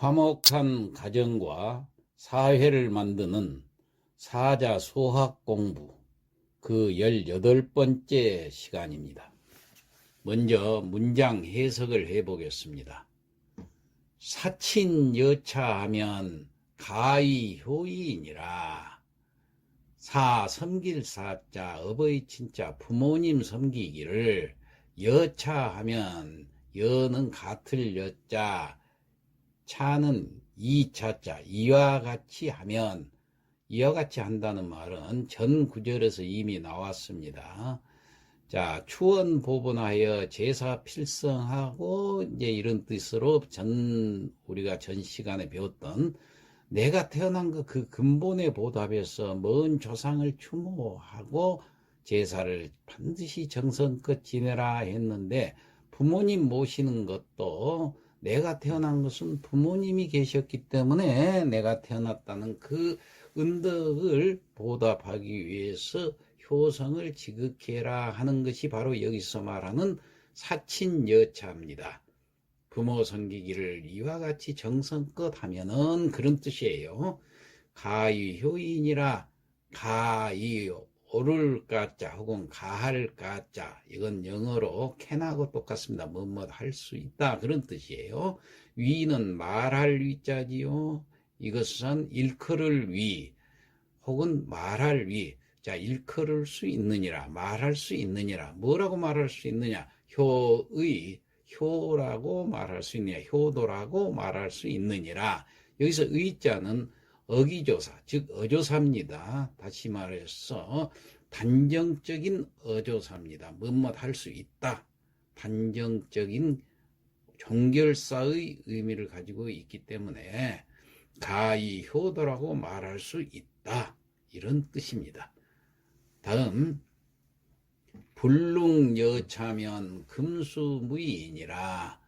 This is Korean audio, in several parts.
화목한 가정과 사회를 만드는 사자 수학 공부 그 18번째 시간입니다. 먼저 문장 해석을 해 보겠습니다. 사친 여차하면 가히 효이니라. 사 섬길 사자 어버이 친자 부모님 섬기기를 여차하면 여는 같을 여자 차는 이 차자 이와 같이 하면 이와 같이 한다는 말은 전 구절에서 이미 나왔습니다. 자, 추원 보본하여 제사 필성하고 이제 이런 뜻으로 전 우리가 전 시간에 배웠던 내가 태어난 그, 그 근본에 보답해서 먼 조상을 추모하고 제사를 반드시 정성껏 지내라 했는데 부모님 모시는 것도 내가 태어난 것은 부모님이 계셨기 때문에 내가 태어났다는 그 은덕을 보답하기 위해서 효성을 지극해라 하는 것이 바로 여기서 말하는 사친여차입니다. 부모 섬기기를 이와 같이 정성껏 하면은 그런 뜻이에요. 가히 효인이라 가히 오를 가자 혹은 가할 가자 이건 영어로 can하고 똑같습니다. 뭐뭐 할 수 있다 그런 뜻이에요. 위는 말할 위자지요. 이것은 일컬을 위 혹은 말할 위. 자 일컬을 수 있느니라 말할 수 있느니라 뭐라고 말할 수 있느냐 효의 효라고 말할 수 있느냐 효도라고 말할 수 있느니라 여기서 의자는 어기조사, 즉 어조사입니다. 다시 말해서 단정적인 어조사입니다. 뭐뭐 할 수 있다. 단정적인 종결사의 의미를 가지고 있기 때문에 가히 효도라고 말할 수 있다. 이런 뜻입니다. 다음 불능여차면 금수무이니라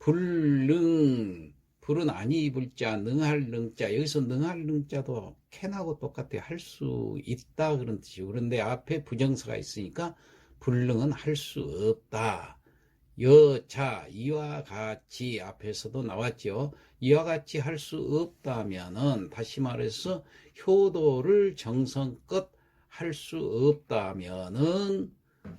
불능 불은 아니 입을 자, 능할 능 자. 여기서 능할 능 자도 캔하고 똑같아. 할수 있다. 그런 뜻이고. 그런데 앞에 부정사가 있으니까 불능은 할 수 없다. 여자, 이와 같이 앞에서도 나왔죠. 이와 같이 할 수 없다면은, 다시 말해서 효도를 정성껏 할 수 없다면은,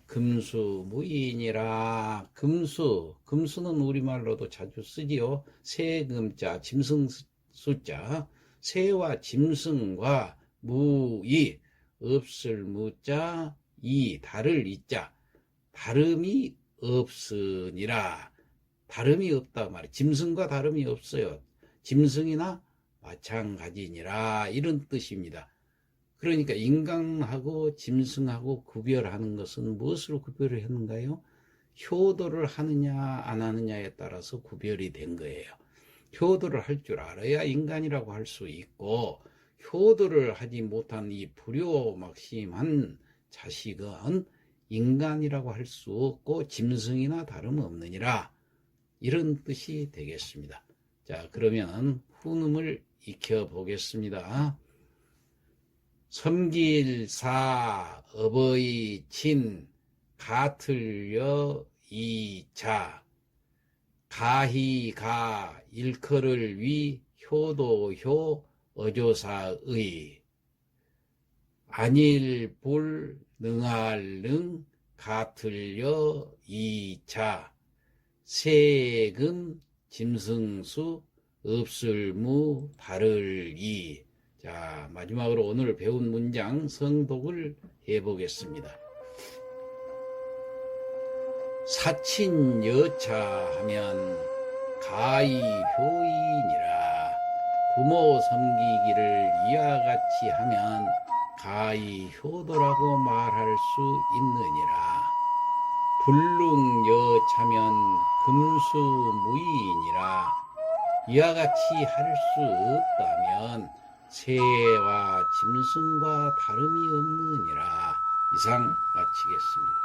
금수 무인이라. 금수 금수는 우리말로도 자주 쓰지요. 세금자 짐승 숫자. 새와 짐승과 무이 없을 무자 이 다를 이자. 다름이 없으니라. 다름이 없다 말이야 짐승과 다름이 없어요. 짐승이나 마찬가지니라. 이런 뜻입니다 그러니까 인간하고 짐승하고 구별하는 것은 무엇으로 구별을 했는가요? 효도를 하느냐 안 하느냐에 따라서 구별이 된 거예요. 효도를 할 줄 알아야 인간이라고 할 수 있고 효도를 하지 못한 이 불효막심한 자식은 인간이라고 할 수 없고 짐승이나 다름없느니라 이런 뜻이 되겠습니다. 자 그러면 후음을 익혀 보겠습니다. 섬길사 어버이 친 가틀려 이자. 가히가 일컬을 위 효도효 어조사의. 안일불 능할능 가틀려 이자. 세금 짐승수 없을무 다를 이 자, 마지막으로 오늘 배운 문장 성독을 해보겠습니다. 사친 여차 하면 가히 효인이라. 부모 섬기기를 이와 같이 하면 가히 효도라고 말할 수 있느니라. 불능 여차면 금수 무이니라. 이와 같이 할 수 없다면 새와 짐승과 다름이 없느니라 이상 마치겠습니다.